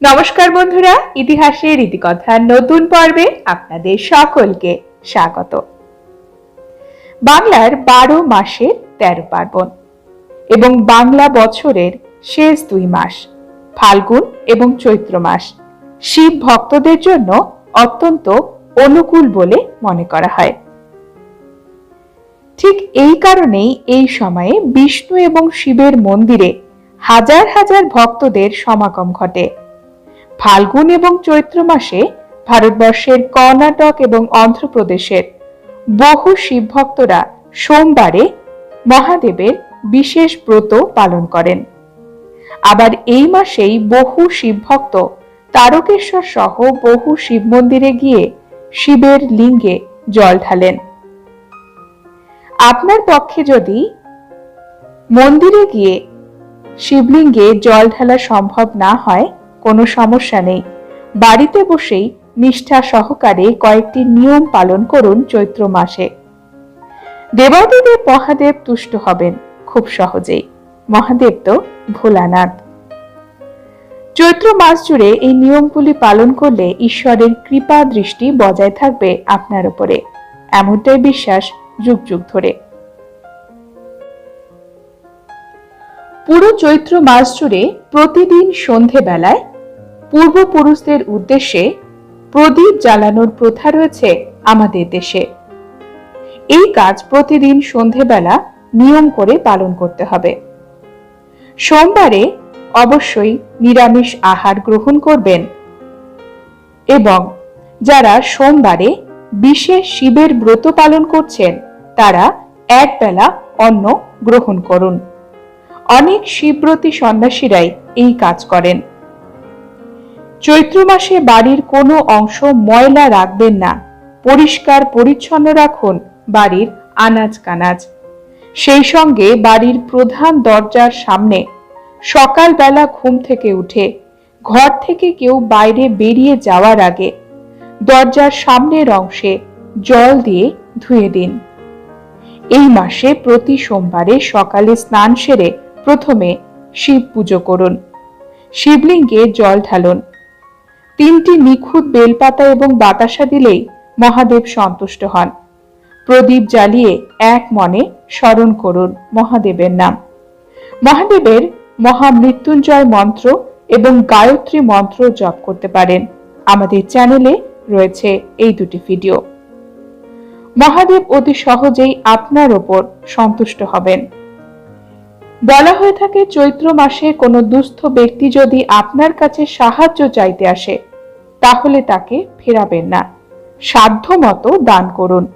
নমস্কার বন্ধুরা, ইতিহাসের রীতিকথার নতুন পর্বে আপনাদের সকলকে স্বাগত। বাংলার বারো মাসের তেরো পার্বণ এবং বাংলা বছরের শেষ দুই মাস, ফাল্গুন এবং চৈত্র মাস শিব ভক্তদের জন্য অত্যন্ত অনুকূল বলে মনে করা হয়। ঠিক এই কারণেই এই সময়ে বিষ্ণু এবং শিবের মন্দিরে হাজার হাজার ভক্তদের সমাগম ঘটে। ফাল্গুন এবং চৈত্র মাসে ভারতবর্ষের কর্ণাটক এবং অন্ধ্রপ্রদেশের বহু শিব ভক্তরা সোমবারে মহাদেবের বিশেষ ব্রত পালন করেন। আবার এই মাসেই বহু শিব ভক্ত তারকেশ্বর সহ বহু শিব মন্দিরে গিয়ে শিবের লিঙ্গে জল ঢালেন। আপনার পক্ষে যদি মন্দিরে গিয়ে শিবলিঙ্গে জল ঢালা সম্ভব না হয় কোনো সমস্যা নেই। বাড়িতে বসেই নিষ্ঠা সহকারে কয়েকটি নিয়ম পালন করুন চৈত্র মাসে। দেবাদিদেব মহাদেব তুষ্ট হবেন খুব সহজেই। মহাদেব তো ভোলানাথ। চৈত্র মাস জুড়ে এই নিয়মগুলি পালন করলে ঈশ্বরের কৃপা দৃষ্টি বজায় থাকবে আপনার উপরে। এমনটাই বিশ্বাস যুগ যুগ ধরে। পুরো চৈত্র মাস জুড়ে প্রতিদিন সন্ধেবেলায় পূর্বপুরুষদের উদ্দেশ্যে প্রদীপ জ্বালানোর প্রথা রয়েছে আমাদের দেশে। এই কাজ প্রতিদিন সন্ধেবেলা নিয়ম করে পালন করতে হবে। সোমবারে অবশ্যই নিরামিষ আহার গ্রহণ করবেন এবং যারা সোমবারে বিশেষ শিবের ব্রত পালন করছেন, তারা একবেলা অন্ন গ্রহণ করুন। অনেক শিবব্রতী সন্ন্যাসীরাই এই কাজ করেন। চৈত্র মাসে বাড়ির কোনো অংশ ময়লা রাখবেন না। পরিষ্কার পরিচ্ছন্ন রাখুন বাড়ির আনাজ কানাজ। সেই সঙ্গে বাড়ির প্রধান দরজার সামনে সকালবেলা ঘুম থেকে উঠে, ঘর থেকে কেউ বাইরে বেরিয়ে যাওয়ার আগে দরজার সামনের অংশে জল দিয়ে ধুয়ে দিন। এই মাসে প্রতি সোমবারে সকালে স্নান সেরে প্রথমে শিব পুজো করুন। শিবলিঙ্গে জল ঢালুন। তিনটি নিখুঁত বেলপাতা এবং বাতাসা দিলেই মহাদেব সন্তুষ্ট হন। প্রদীপ জ্বালিয়ে এক মনে স্মরণ করুন মহাদেবের নাম। মহাদেবের মহামৃত্যুঞ্জয় মন্ত্র এবং গায়ত্রী মন্ত্র জপ করতে পারেন। আমাদের চ্যানেলে রয়েছে এই দুটি ভিডিও। মহাদেব অতি সহজেই আপনার ওপর সন্তুষ্ট হবেন। বলা হয়ে থাকে, চৈত্র মাসে কোনো দুস্থ ব্যক্তি যদি আপনার কাছে সাহায্য চাইতে আসে তাহলে তাকে ফেরাবেন না। সাধ্য মতো দান করুন।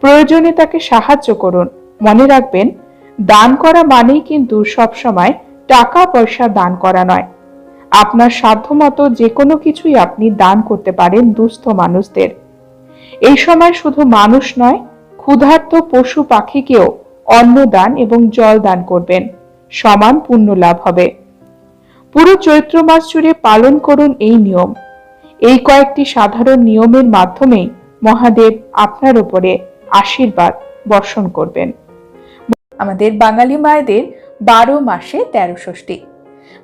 প্রয়োজনে তাকে সাহায্য করুন। মনে রাখবেন, দান করা মানেই কিন্তু সবসময় টাকা পয়সা দান করা নয়। আপনার সাধ্যমতো যে কোনো কিছুই আপনি দান করতে পারেন দুস্থ মানুষদের। এই সময় শুধু মানুষ নয়, ক্ষুধার্ত পশু পাখিকেও অন্ন দান এবং জল দান করবেন। সমান পুণ্য লাভ হবে। পুরো চৈত্র মাস জুড়ে পালন করুন এই নিয়ম। এই কয়েকটি সাধারণ নিয়মের মাধ্যমেই মহাদেব আপনার উপরে আশীর্বাদ বর্ষণ করবেন। আমাদের বাঙালি মায়েদের বারো মাসে তেরো ষষ্ঠী।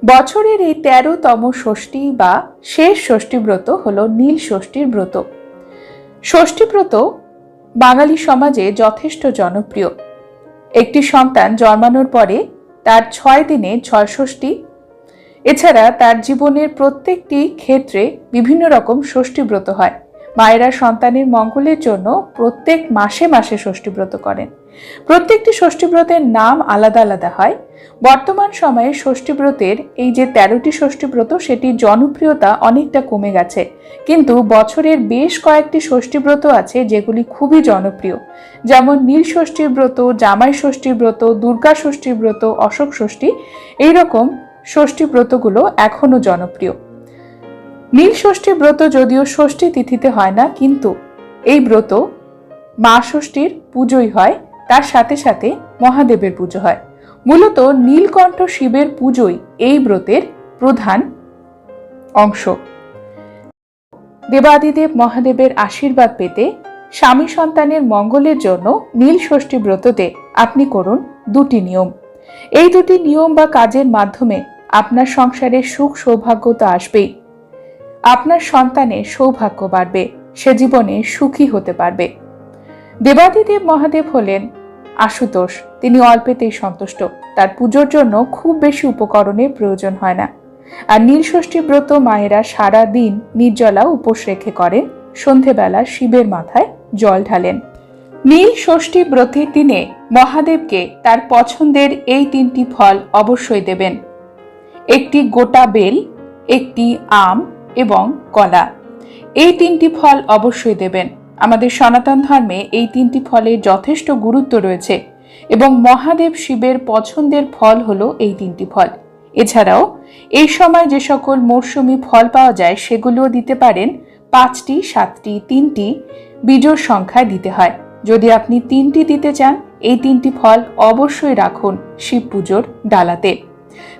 বছরের এই তেরোতম ষষ্ঠী বা শেষ ষষ্ঠী ব্রত হল নীল ষষ্ঠীর ব্রত। ষষ্ঠী ব্রত বাঙালি সমাজে যথেষ্ট জনপ্রিয়। একটি সন্তান জন্মানোর পরে তার ছয় দিনে ছয় ষষ্ঠী এছাড়া তার জীবনের প্রত্যেকটি ক্ষেত্রে বিভিন্ন রকম ষষ্ঠীব্রত হয়। মায়েরা সন্তানের মঙ্গলের জন্য প্রত্যেক মাসে মাসে ষষ্ঠীব্রত করেন। প্রত্যেকটি ষষ্ঠীব্রতের নাম আলাদা আলাদা হয়। বর্তমান সময়ে ষষ্ঠীব্রতের এই যে তেরোটি ষষ্ঠীব্রত সেটির জনপ্রিয়তা অনেকটা কমে গেছে। কিন্তু বছরের বেশ কয়েকটি ষষ্ঠীব্রত আছে যেগুলি খুবই জনপ্রিয়। যেমন নীল ষষ্ঠীর ব্রত, জামাই ষষ্ঠীর ব্রত, দুর্গা ষষ্ঠীর ব্রত, অশোক ষষ্ঠী, এইরকম ষষ্ঠী ব্রতগুলো এখনও জনপ্রিয়। নীল ষষ্ঠী ব্রত যদিও ষষ্ঠী তিথিতে হয় না, কিন্তু এই ব্রত মা ষষ্ঠীর পুজোই হয়, তার সাথে সাথে মহাদেবের পুজো হয়। মূলত নীলকণ্ঠ শিবের পুজোই এই ব্রতের প্রধান অংশ। দেবাদিদেব মহাদেবের আশীর্বাদ পেতে স্বামী সন্তানের মঙ্গলের জন্য নীল ষষ্ঠী ব্রততে আপনি করুন দুটি নিয়ম। এই দুটি নিয়ম বা কাজের মাধ্যমে আপনার সংসারে সুখ সৌভাগ্য তো আসবেই। আপনার সন্তানের সৌভাগ্য বাড়বে, সে জীবনে সুখী হতে পারবে। দেবাদিদেব মহাদেব হলেন আশুতোষ। তিনি অল্পেতেই সন্তুষ্ট। তার পুজোর জন্য খুব বেশি উপকরণের প্রয়োজন হয় না। আর নীলষষ্ঠী ব্রত মায়েরা সারা দিন নির্জলা উপোস রেখে করেন। সন্ধেবেলা শিবের মাথায় জল ঢালেন। নীল ষষ্ঠী ব্রতের দিনে মহাদেবকে তার পছন্দের এই তিনটি ফল অবশ্যই দেবেন। একটি গোটা বেল, একটি আম এবং কলা। এই তিনটি ফল অবশ্যই দেবেন। আমাদের সনাতন ধর্মে এই তিনটি ফলের যথেষ্ট গুরুত্ব রয়েছে এবং মহাদেব শিবের পছন্দের ফল হলো এই তিনটি ফল। এছাড়াও, এই সময় যে সকল মরশুমি ফল পাওয়া যায় সেগুলোও দিতে পারেন পাঁচটি, সাতটি, তিনটি বিজোড় সংখ্যায় দিতে হয়। যদি আপনি তিনটি দিতে চান, এই তিনটি ফল অবশ্যই রাখুন শিব পুজোর ডালাতে।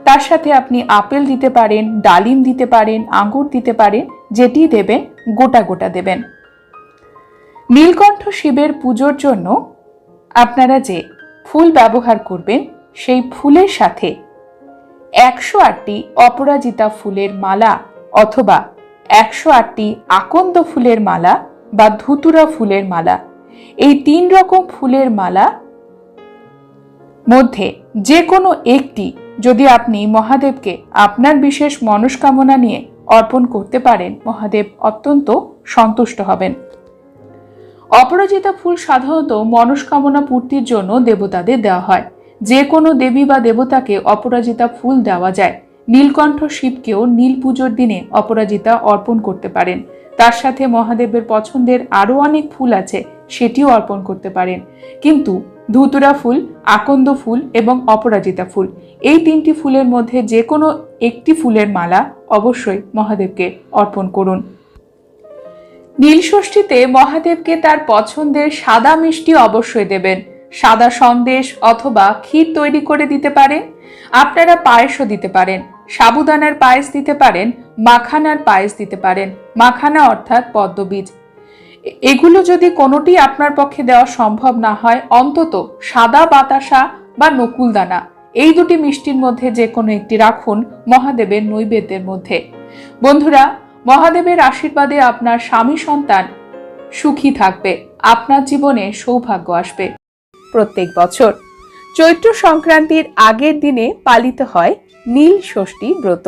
তার সাথে আপনি আপেল দিতে পারেন, ডালিম দিতে পারেন, আঙ্গুর দিতে পারেন, যেটি দেবেন, গোটা গোটা দেবেন। নীলকণ্ঠ শিবের পুজোর জন্য আপনারা যে ফুল ব্যবহার করবেন, সেই ফুলের সাথে একশো আটটি অপরাজিতা ফুলের মালা অথবা একশো আটটি আকন্দ ফুলের মালা বা ধুতুরা ফুলের মালা। এই তিন রকম ফুলের মালা মধ্যে যে কোনো একটি যদি আপনি মহাদেবকে আপনার বিশেষ মনস্কামনা নিয়ে অর্পণ করতে পারেন, মহাদেব অত্যন্ত সন্তুষ্ট হবেন। অপরাজিতা ফুল সাধারণত মনস্কামনা পূর্তির জন্য দেবতাদের দেওয়া হয়। যে কোনো দেবী বা দেবতাকে অপরাজিতা ফুল দেওয়া যায়। নীলকণ্ঠ শিবকেও নীল পুজোর দিনে অপরাজিতা অর্পণ করতে পারেন। তার সাথে মহাদেবের পছন্দের আরও অনেক ফুল আছে, সেটিও অর্পণ করতে পারেন। কিন্তু ধুতুরা ফুল, আকন্দ ফুল এবং অপরাজিতা ফুল। এই তিনটি ফুলের মধ্যে যে কোনো একটি ফুলের মালা অবশ্যই মহাদেবকে অর্পণ করুন। নীলষষ্ঠীতে মহাদেবকে তার পছন্দের সাদা মিষ্টি অবশ্যই দেবেন। সাদা সন্দেশ অথবা ক্ষীর তৈরি করে দিতে পারেন। আপনারা পায়েসও দিতে পারেন। সাবুদানার পায়েস দিতে পারেন, মাখানার পায়েস দিতে পারেন। মাখানা অর্থাৎ পদ্মবীজ। এগুলো যদি কোনোটি আপনার পক্ষে দেওয়া সম্ভব না হয়, অন্তত সাদা বাতাসা বা নকুলদানা এই দুটি মিষ্টির মধ্যে যে কোনো একটি রাখুন মহাদেবের নৈবেদ্যের মধ্যে। বন্ধুরা, মহাদেবের আশীর্বাদে আপনার স্বামী সন্তান সুখী থাকবে, আপনার জীবনে সৌভাগ্য আসবে। প্রত্যেক বছর চৈত্র সংক্রান্তির আগের দিনে পালিত হয় নীল ষষ্ঠী ব্রত।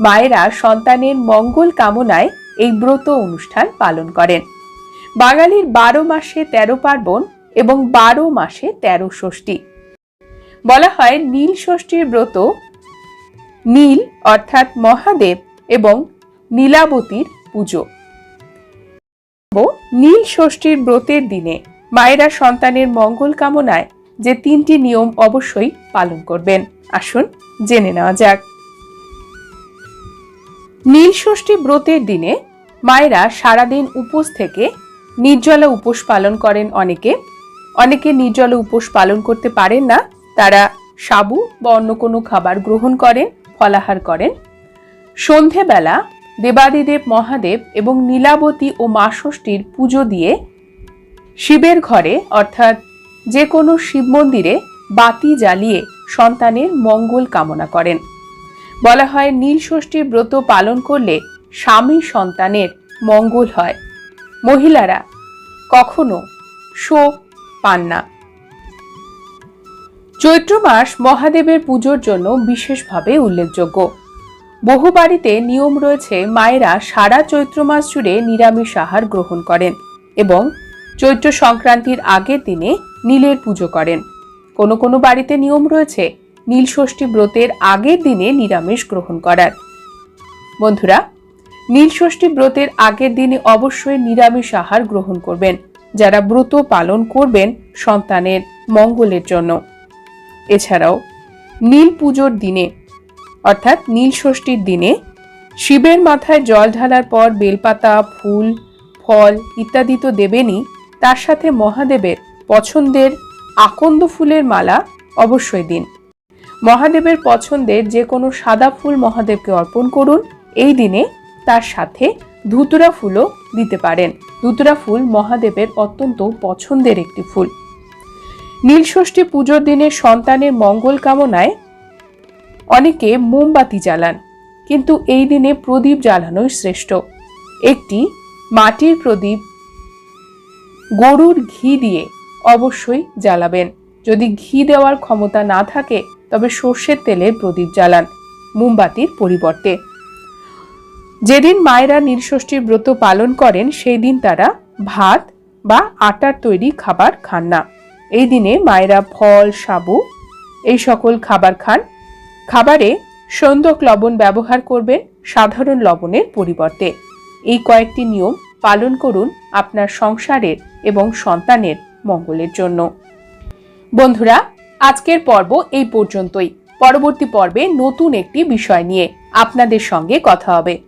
মায়েরা সন্তানের মঙ্গল কামনায় এই ব্রত অনুষ্ঠান পালন করেন। বাঙালির বারো মাসে তেরো পার্বণ এবং বারো মাসে তেরো ষষ্ঠী। বলা হয় নীল ষষ্ঠীর ব্রত। নীল অর্থাৎ মহাদেব এবং নীলাবতীর পুজো। নীল ষষ্ঠীর ব্রতের দিনে মায়েরা সন্তানের মঙ্গল কামনায় যে তিনটি নিয়ম অবশ্যই পালন করবেন। আসুন জেনে নেওয়া যাক। নীল ষষ্ঠী ব্রতের দিনে মায়েরা সারাদিন উপোস থেকে নির্জলা উপোস পালন করেন অনেকে। অনেকে নির্জলা উপোস পালন করতে পারেন না। তারা সাবু বা অন্য কোনো খাবার গ্রহণ করেন, ফলাহার করেন। সন্ধেবেলা দেবাদিদেব মহাদেব এবং নীলাবতী ও মা ষষ্ঠীর পুজো দিয়ে শিবের ঘরে, অর্থাৎ যে কোনো শিব মন্দিরে বাতি জ্বালিয়ে সন্তানের মঙ্গল কামনা করেন। বলা হয় নীল ষষ্ঠীর ব্রত পালন করলে স্বামী সন্তানের মঙ্গল হয়। মহিলারা কখনো শোক পান না। চৈত্র মাস মহাদেবের পুজোর জন্য বিশেষভাবে উল্লেখযোগ্য। বহু বাড়িতে নিয়ম রয়েছে মায়েরা সারা চৈত্র মাস জুড়ে নিরামিষ আহার গ্রহণ করেন এবং চৈত্র সংক্রান্তির আগের দিনে নীলের পুজো করেন। কোনো কোনো বাড়িতে নিয়ম রয়েছে নীল ষষ্ঠী ব্রতের আগের দিনে নিরামিষ গ্রহণ করার। বন্ধুরা নীল ষষ্ঠী ব্রতের আগের দিনে অবশ্যই নিরামিষ আহার গ্রহণ করবেন। যারা ব্রত পালন করবেন সন্তানের মঙ্গলের জন্য। এছাড়াও নীল পুজোর দিনে, অর্থাৎ নীল ষষ্ঠীর দিনে শিবের মাথায় জল ঢালার পর বেলপাতা, ফুল, ফল ইত্যাদি তো দেবেনই, তার সাথে মহাদেবের পছন্দের আকন্দ ফুলের মালা অবশ্যই দিন। মহাদেবের পছন্দের যে কোনো সাদা ফুল মহাদেবকে অর্পণ করুন। এই দিনে তার সাথে ধুতুরা ফুলও দিতে পারেন। ধুতুরা ফুল মহাদেবের অত্যন্ত পছন্দের একটি ফুল। নীলষষ্ঠী পুজোর দিনে সন্তানের মঙ্গল কামনায় অনেকে মোমবাতি জ্বালান, কিন্তু এই দিনে প্রদীপ জ্বালানোই শ্রেষ্ঠ। একটি মাটির প্রদীপ গরুর ঘি দিয়ে অবশ্যই জ্বালাবেন। যদি ঘি দেওয়ার ক্ষমতা না থাকে, তবে সর্ষের তেলের প্রদীপ জ্বালান, মোমবাতির পরিবর্তে। যেদিন মায়েরা নীলষষ্ঠীর ব্রত পালন করেন সেই দিন তারা ভাত বা আটার তৈরি খাবার খান না। এই দিনে মায়েরা ফল, সাবু, এই সকল খাবার খান। খাবারে সন্দক লবণ ব্যবহার করবেন, সাধারণ লবণের পরিবর্তে। এই কয়েকটি নিয়ম পালন করুন আপনার সংসারের এবং সন্তানের মঙ্গলের জন্য। বন্ধুরা, আজকের পর্ব এই পর্যন্তই। পরবর্তী পর্বে নতুন একটি বিষয় নিয়ে আপনাদের সঙ্গে কথা হবে।